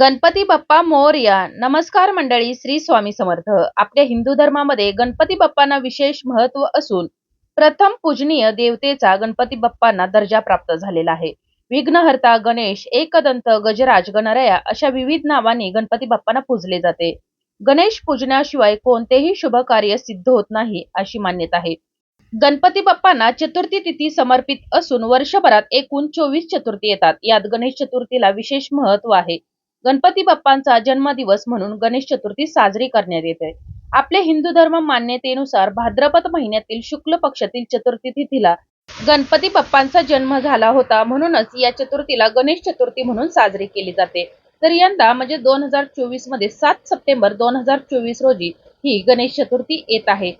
गणपती बाप्पा मोरया. नमस्कार मंडळी श्री स्वामी समर्थ. आपल्या हिंदू धर्मामध्ये गणपती बाप्पांना विशेष महत्त्व असून प्रथम पूजनीय देवतेचा गणपती बाप्पांना दर्जा प्राप्त झालेला आहे. विघ्नहर्ता गणेश एकदंत गजराज गणराया अशा विविध नावांनी गणपती बाप्पांना पूजले जाते. गणेश पूजनाशिवाय कोणतेही शुभ कार्य सिद्ध होत नाही अशी मान्यता आहे. गणपती बाप्पांना चतुर्थी तिथी समर्पित असून वर्षभरात एकूण चोवीस चतुर्थी येतात. यात गणेश चतुर्थीला विशेष महत्त्व आहे. गणपती बाप्पांचा जन्मदिवस म्हणून गणेश चतुर्थी साजरी करण्यात येते. आपले हिंदू धर्म मान्यतेनुसार भाद्रपद महिन्यातील शुक्ल पक्षातील चतुर्थी तिथीला गणपती बाप्पांचा जन्म झाला होता म्हणूनच या चतुर्थीला गणेश चतुर्थी म्हणून साजरी केली जाते. तर यंदा म्हणजे दोन हजार चोवीसमध्ये सात सप्टेंबर दोन हजार चोवीस रोजी ही गणेश चतुर्थी येत आहे.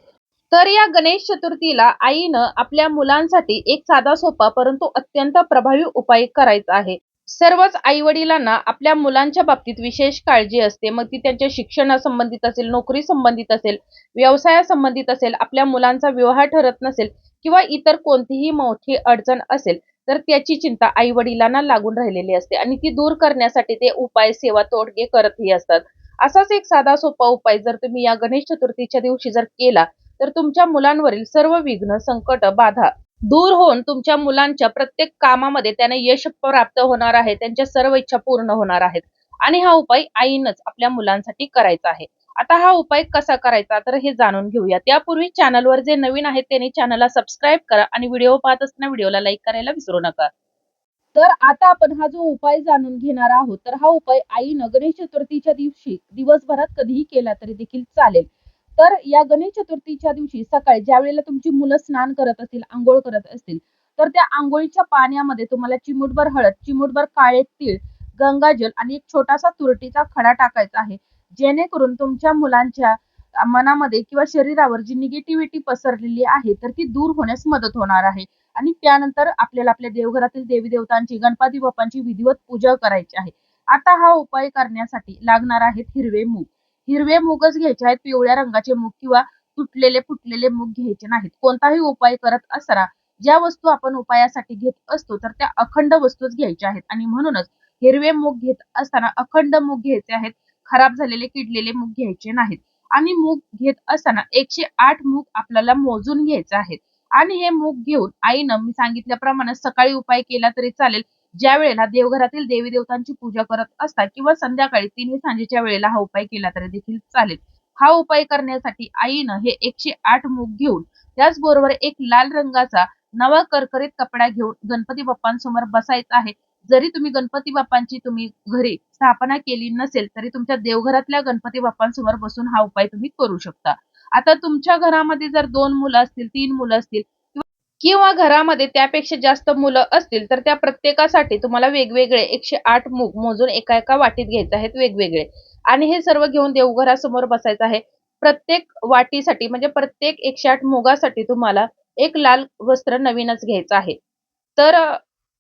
तर या गणेश चतुर्थीला आईनं आपल्या मुलांसाठी एक साधा सोपा परंतु अत्यंत प्रभावी उपाय करायचा आहे. सर्वच आई वडिलांना आपल्या मुलांच्या बाबतीत विशेष काळजी असते. मग ती त्यांच्या शिक्षणासंबंधित असेल नोकरी संबंधित असेल व्यवसायासंबंधित असेल आपल्या मुलांचा विवाह ठरत नसेल किंवा इतर कोणतीही मोठी अडचण असेल तर त्याची चिंता आई वडिलांना लागून राहिलेली असते आणि ती दूर करण्यासाठी ते उपाय सेवा तोडगे करतही असतात. असाच एक साधा सोपा उपाय जर तुम्ही या गणेश चतुर्थीच्या दिवशी जर केला तर तुमच्या मुलांवरील सर्व विघ्न संकट बाधा दूर होऊन तुमच्या मुलांच्या प्रत्येक कामामध्ये त्यांना यश प्राप्त होणार आहे त्यांच्या सर्व इच्छा पूर्ण होणार आहेत. आणि हा उपाय आईनच आपल्या मुलांसाठी करायचा आहे. आता हा उपाय कसा करायचा तर हे जाणून घेऊया. त्यापूर्वी चॅनलवर जे नवीन आहेत त्यांनी चॅनलला सबस्क्राईब करा आणि व्हिडिओ पाहत असताना व्हिडिओला लाईक करायला विसरू नका. तर आता आपण हा जो उपाय जाणून घेणार आहोत तर हा उपाय आईनं गणेश चतुर्थीच्या दिवशी दिवसभरात कधीही केला तरी देखील चालेल. तर या गणेश चतुर्थीच्या दिवशी सकाळी ज्या वेळेला तुमची मुलं स्नान करत असतील आंघोळ करत असतील तर त्या आंघोळीच्या पाण्यामध्ये तुम्हाला चिमूटभर हळद चिमूटभर काळे तीळ गंगाजल आणि एक छोटासा तुरटीचा खडा टाकायचा आहे. जेणेकरून तुमच्या मुलांच्या मनामध्ये किंवा शरीरावर जी निगेटिव्हिटी पसरलेली आहे तर ती दूर होण्यास मदत होणार आहे. आणि त्यानंतर आपल्याला आपल्या देवघरातील देवी देवतांची गणपती बाप्पांची विधिवत पूजा करायची आहे. आता हा उपाय करण्यासाठी लागणार आहेत हिरवे मूग. हिरवे मूगच घ्यायचे आहेत पिवळ्या रंगाचे मूग किंवा तुटलेले फुटलेले मूग घ्यायचे नाहीत. कोणताही उपाय करत असताना ज्या वस्तू आपण उपायासाठी घेत असतो तर त्या अखंड वस्तूच घ्यायच्या आहेत. आणि म्हणूनच हिरवे मूग घेत असताना अखंड मूग घ्यायचे आहेत खराब झालेले किडलेले मूग घ्यायचे नाहीत. आणि मूग घेत असताना एकशे आठ मूग आपल्याला मोजून घ्यायचे आहेत. आणि हे मूग घेऊन आईनं मी सांगितल्याप्रमाणे सकाळी उपाय केला तरी चालेल ज्या वेळेला देवघरातील देवी देवतांची पूजा करत असता किंवा संध्याकाळी तिन्ही सांजेच्या वेळेला हा उपाय केला तरी देखील चालेल. हा उपाय करण्यासाठी आईनं हे एकशे आठ मूग घेऊन त्याचबरोबर एक लाल रंगाचा नवा करकरीत कपडा घेऊन गणपती बाप्पांसमोर बसायचा आहे. जरी तुम्ही गणपती बाप्पांची तुम्ही घरी स्थापना केली नसेल तरी तुमच्या देवघरातल्या गणपती बाप्पांसमोर बसून हा उपाय तुम्ही करू शकता. आता तुमच्या घरामध्ये जर दोन मुलं असतील तीन मुलं असतील किंवा घरामध्ये त्यापेक्षा जास्त मुलं असतील तर त्या प्रत्येकासाठी तुम्हाला वेगवेगळे एकशे आठ मूग मोजून एका एका वाटीत घ्यायचे आहेत वेगवेगळे. आणि हे सर्व घेऊन देवघरासमोर बसायचं आहे. प्रत्येक वाटीसाठी म्हणजे प्रत्येक एकशे आठ मुगासाठी तुम्हाला एक लाल वस्त्र नवीनच घ्यायचं आहे. तर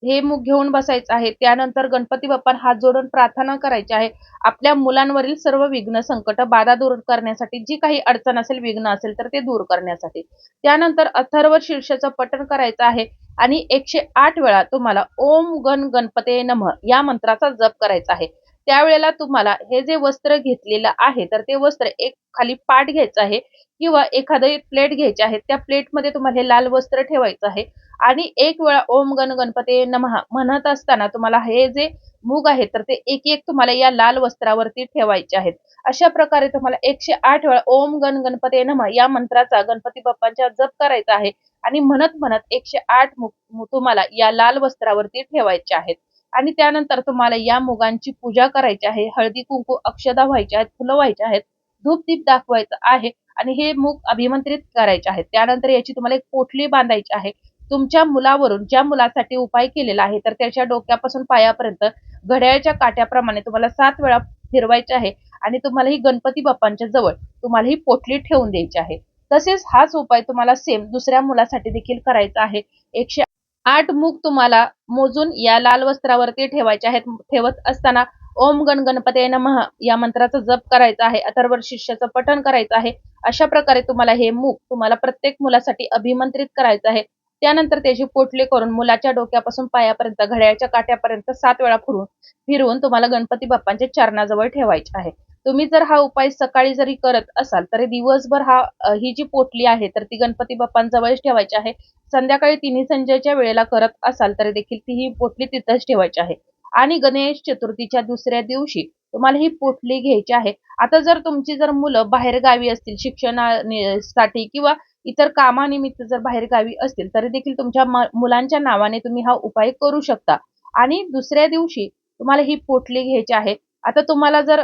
हे मुख घेऊन बसायचं आहे. त्यानंतर गणपती बाप्पा हात जोडून प्रार्थना करायची आहे. आपल्या मुलांवरील सर्व विघ्न संकट बाधा दूर करण्यासाठी जी काही अडचण असेल विघ्न असेल तर ते दूर करण्यासाठी. त्यानंतर अथर्व शीर्षाचं पठण करायचं आहे आणि एकशे आठ वेळा तुम्हाला ओम गण गणपते नम या मंत्राचा जप करायचा आहे. त्यावेळेला तुम्हाला हे जे वस्त्र घेतलेलं आहे तर ते वस्त्र एक खाली पाठ घ्यायचं आहे किंवा एखादं प्लेट घ्यायची आहे. त्या प्लेटमध्ये तुम्हाला हे लाल वस्त्र ठेवायचं आहे. आणि एक वेळा ओम गण गणपते नमहा म्हणत असताना तुम्हाला हे जे मूग आहे तर ते एक एक तुम्हाला या लाल वस्त्रावरती ठेवायचे आहेत. अशा प्रकारे तुम्हाला एकशे आठ वेळा ओम गण गणपते नमहा या मंत्राचा गणपती बाप्पांच्या जप करायचा आहे आणि म्हणत म्हणत एकशे आठ मूग तुम्हाला या लाल वस्त्रावरती ठेवायचे आहेत. आणि त्यानंतर तुम्हाला या मुगांची पूजा करायची आहे हळदी कुंकू अक्षदा व्हायच्या आहेत फुलं व्हायचे आहेत धूप दीप दाखवायचं आहे आणि हे मूग अभिमंत्रित करायचे आहेत. त्यानंतर याची तुम्हाला एक पोटली बांधायची आहे. तुमच्या मुलावरून ज्या मुलासाठी उपाय केलेला आहे तर त्याच्या डोक्यापासून पायापर्यंत घड्याळच्या काट्याप्रमाणे तुम्हाला सात वेळा फिरवायचे आहे आणि तुम्हाला ही गणपती बाप्पांच्या जवळ तुम्हाला ही पोटली ठेवून द्यायची आहे. तसेच हाच उपाय तुम्हाला सेम दुसऱ्या मुलासाठी देखील करायचा आहे. एकशे आठ मूग तुम्हाला मोजून या लाल वस्त्रावरती ठेवायचे आहेत. ठेवत असताना ओम गण गणपती नमः या मंत्राचा जप करायचा आहे. अथर्व शिष्याचं पठण करायचं आहे. अशा प्रकारे तुम्हाला हे मूग तुम्हाला प्रत्येक मुलासाठी अभिमंत्रित करायचं आहे. त्यानंतर त्याची पोटली करून मुलाच्या डोक्यापासून पायापर्यंत घड्याळच्या काट्यापर्यंत सात वेळा फिरून फिरवून तुम्हाला गणपती बाप्पांच्या चरणाजवळ ठेवायचे आहे. तुम्ही जर हा उपाय सकाळी जरी करत असाल तरी दिवसभर हा ही जी पोटली आहे तर ती गणपती बाप्पांजवळच ठेवायची आहे. संध्याकाळी तिन्ही संजयच्या वेळेला करत असाल तरी देखील ती ही पोटली तिथंच ठेवायची आहे. आणि गणेश चतुर्थीच्या दुसऱ्या दिवशी तुम्हाला ही पोटली घ्यायची आहे. आता जर तुमची जर मुलं बाहेर गावी असतील शिक्षणासाठी किंवा इतर कामानिमित्त जर बाहेरगावी असतील तरी देखील तुमच्या मुलांच्या नावाने तुम्ही हा उपाय करू शकता. आणि दुसऱ्या दिवशी तुम्हाला ही पोटली घ्यायची आहे. आता तुम्हाला जर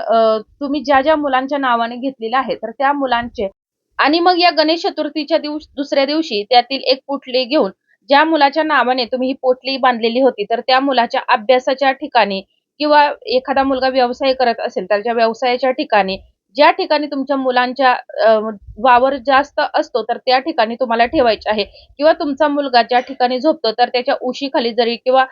तुम्ही ज्या ज्या मुलांच्या नावाने घेतलेलं आहे तर त्या मुलांचे आणि मग या गणेश चतुर्थीच्या दिवस दुसऱ्या दिवशी त्यातील एक पोटली घेऊन ज्या मुलाच्या नावाने तुम्ही ही पोटली बांधलेली होती तर त्या मुलाच्या अभ्यासाच्या ठिकाणी किंवा एखादा मुलगा व्यवसाय करत असेल तर त्या व्यवसायाच्या ठिकाणी ज्या ठिकाणी तुमच्या मुलांच्या वावर जास्त असतो तर त्या ठिकाणी तुम्हाला ठेवायचे आहे. किंवा तुमचा मुलगा ज्या ठिकाणी झोपतो तर त्याच्या उशीखाली जरी किंवा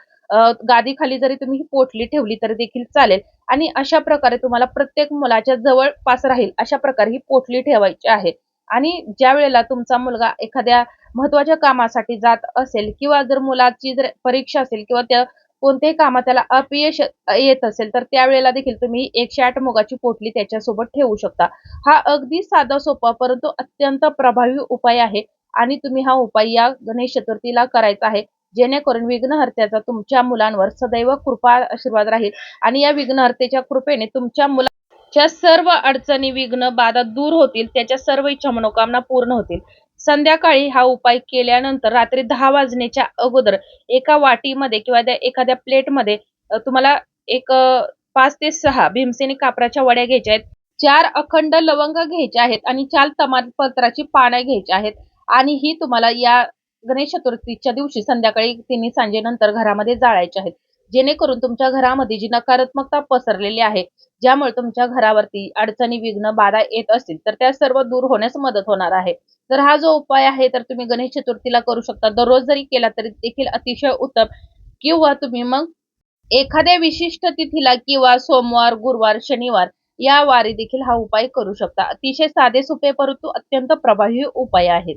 गादीखाली जरी तुम्ही ही पोटली ठेवली तरी देखील चालेल. आणि अशा प्रकारे तुम्हाला प्रत्येक मुलाच्या जवळपास राहील अशा प्रकारे ही पोटली ठेवायची आहे. आणि ज्या वेळेला तुमचा मुलगा एखाद्या महत्त्वाच्या कामासाठी जात असेल किंवा जर मुलाची जर परीक्षा असेल किंवा त्या कोणत्याही कामात त्याला अपयश येत असेल तर त्यावेळेला देखील तुम्ही एकशे आठ मुगाची पोटली त्याच्यासोबत ठेवू शकता. हा अगदी साधा सोपा परंतु अत्यंत प्रभावी उपाय आहे आणि तुम्ही हा उपाय या गणेश चतुर्थीला करायचा आहे. जेणेकरून विघ्नहर्त्याचा तुमच्या मुलांवर सदैव कृपा आशीर्वाद राहील आणि या विघ्नहर्तेच्या कृपेने तुमच्या मुलाच्या सर्व अडचणी विघ्न बाधा दूर होतील त्याच्या सर्व इच्छा मनोकामना पूर्ण होतील. संध्याकाळी हा उपाय केल्यानंतर रात्री दहा वाजण्याच्या अगोदर एका वाटीमध्ये किंवा एखाद्या प्लेटमध्ये तुम्हाला एक पाच ते सहा भीमसेनी कापराच्या वड्या घ्यायच्या आहेत. चार अखंड लवंग घ्यायचे आहेत आणि चार तमालपत्राची पानं घ्यायची आहेत. आणि ही तुम्हाला या गणेश चतुर्थीच्या दिवशी संध्याकाळी तिन्ही सांजेनंतर घरामध्ये जाळायचे आहेत. जेणेकरून तुमच्या घरामध्ये जी नकारात्मकता पसरलेली आहे ज्यामुळे तुमच्या घरावरती अडचणी विघ्न बाधा येत असतील तर त्या सर्व दूर होण्यास मदत होणार आहे. तर हा जो उपाय आहे तर तुम्ही गणेश चतुर्थीला करू शकता. दररोज जरी केला तरी देखील अतिशय उत्तम. किंवा तुम्ही मग एखाद्या विशिष्ट तिथीला किंवा सोमवार गुरुवार शनिवार या वारी देखील हा उपाय करू शकता. अतिशय साधे सोपे परंतु अत्यंत प्रभावी उपाय आहेत.